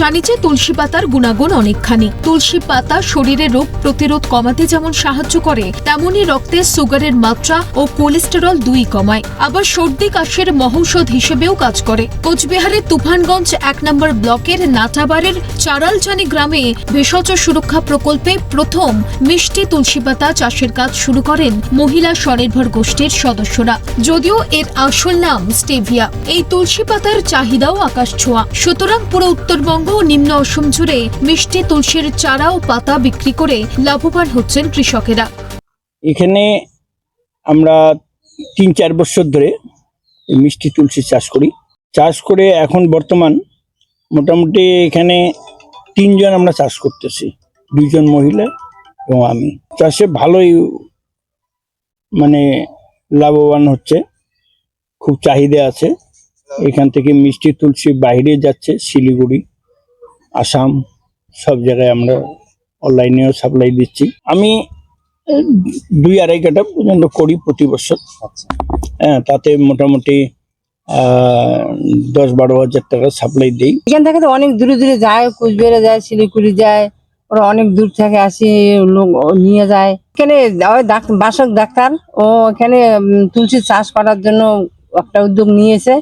জানি যে তুলসী পাতার গুণাগুণ অনেকখানি। তুলসী পাতা শরীরের রোগ প্রতিরোধ কমাতে যেমন সাহায্য করে তেমনই রক্তে সুগারের মাত্রা ও কোলেস্টেরল দুই কমায়। আবার সর্দি, কাশির মহৌষধ হিসেবেও কাজ করে। কোচবিহারের তুফানগঞ্জ এক নম্বর ব্লকের নাটাবারের চারালচানি গ্রামে ভেষজ সুরক্ষা প্রকল্পে প্রথম মিষ্টি তুলসী পাতা চাষের কাজ শুরু করেন মহিলা স্বনির্ভর গোষ্ঠীর সদস্যরা। যদিও এর আসল নাম স্টেভিয়া। এই তুলসী পাতার চাহিদাও আকাশ ছোঁয়া। সুতরাং পুরো উত্তরবঙ্গ ও নিম্ন অসম জুড়ে মিষ্টি তুলসীর চারা ও পাতা বিক্রি করে লাভবান হচ্ছেন কৃষকেরা। এখানে আমরা তিন চার বছর ধরে মিষ্টি তুলসী চাষ করি। চাষ করে এখন বর্তমান মোটামুটি এখানে তিনজন আমরা চাষ করতেছি, দুইজন মহিলা এবং আমি। চাষে ভালোই মানে লাভবান হচ্ছে, খুব চাহিদা আছে। এখান থেকে মিষ্টি তুলসী বাইরে যাচ্ছে শিলিগুড়ি। আসাম সব জায়গায় আমরা অনলাইনেও সাপ্লাই দিচ্ছি। আমি দুই আড়াই কাটা পর্যন্ত করি প্রতি বছর। হ্যাঁ তাতে মোটামুটি দশ বারো হাজার টাকা সাপ্লাই দিই। এখান থেকে তো অনেক দূরে দূরে যায় কুচবিহারে যায় শিলিগুড়ি যায় ওরা অনেক দূর থেকে আসি লোক ও নিয়ে যায়। এখানে বাসক ডাক্তার ও এখানে তুলসী চাষ করার জন্য একটা উদ্যোগ নিয়েছে।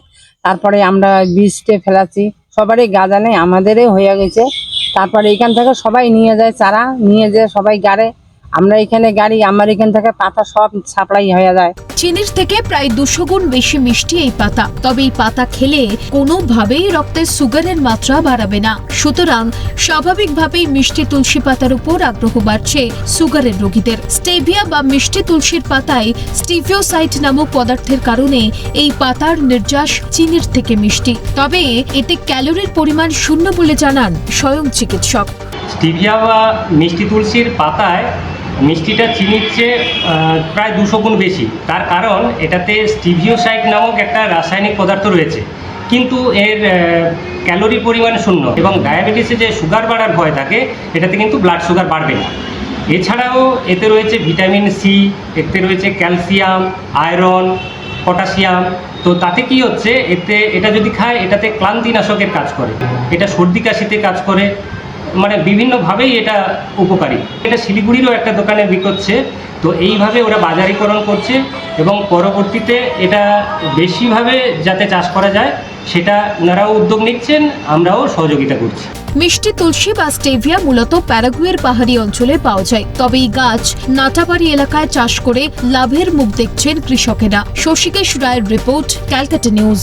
তারপরে আমরা বীজটে ফেলাচ্ছি। সবারই গাঁদা নেই, আমাদেরই হয়ে গেছে। তারপরে এখান থেকে সবাই নিয়ে যায় চারা, নিয়ে যায় সবাই গাড়ে। আমরা এখানে গাড়ি আমার এখান থেকে পাতা সব সাপ্লাই হয়ে যায়। চিনির থেকে প্রায় দুশো গুণ বেশি মিষ্টি এই পাতা। তবে এই পাতা খেলে কোনোভাবেই রক্তে সুগারের মাত্রা বাড়াবে না। সুতরাং স্বাভাবিকভাবেই মিষ্টি তুলসী পাতার উপর আগ্রহ বাড়ছে সুগারের রোগীদের। স্টেভিয়া বা মিষ্টি তুলসীর পাতায় স্টিভিওসাইট নামক পদার্থের কারণে এই পাতার নির্যাস চিনির থেকে মিষ্টি। তবে এতে ক্যালোরির পরিমাণ শূন্য বলে জানান স্বয়ং চিকিৎসক। স্টিভিয়া বা মিষ্টি তুলসীর পাতায় মিষ্টিটা চিনির চেয়ে প্রায় দুশো গুণ বেশি। তার কারণ এটাতে স্টিভিওসাইড নামক একটা রাসায়নিক পদার্থ রয়েছে। কিন্তু এর ক্যালোরি পরিমাণ শূন্য এবং ডায়াবেটিসে যে সুগার বাড়ার ভয় থাকে, এটাতে কিন্তু ব্লাড সুগার বাড়বে না। এছাড়াও এতে রয়েছে ভিটামিন সি এতে রয়েছে ক্যালসিয়াম, আয়রন, পটাশিয়াম। তো তাতে কি হচ্ছে, এতে, এটা যদি খায়, এটাতে ক্লান্তিনাশকের কাজ করে। এটা সর্দি কাশিতে কাজ করে। মানে বিভিন্নভাবেই এটা উপকারী। এটা শিলিগুড়িরও একটা দোকানে বিকোচ্ছে। তো এইভাবে ওরা বাজারীকরণ করছে এবং পরবর্তীতে এটা বেশিভাবে যাতে চাষ করা যায়, সেটা ওনারাও উদ্যোগ নিচ্ছেন, আমরাও সহযোগিতা করছি। মিষ্টি তুলসী বা স্টেভিয়া মূলত প্যারাগুয়ের পাহাড়ি অঞ্চলে পাওয়া যায়। তবে এই গাছ নাটাবাড়ি এলাকায় চাষ করে লাভের মুখ দেখছেন কৃষকেরা। শশীকেশ রায়ের রিপোর্ট, ক্যালকাটা নিউজ।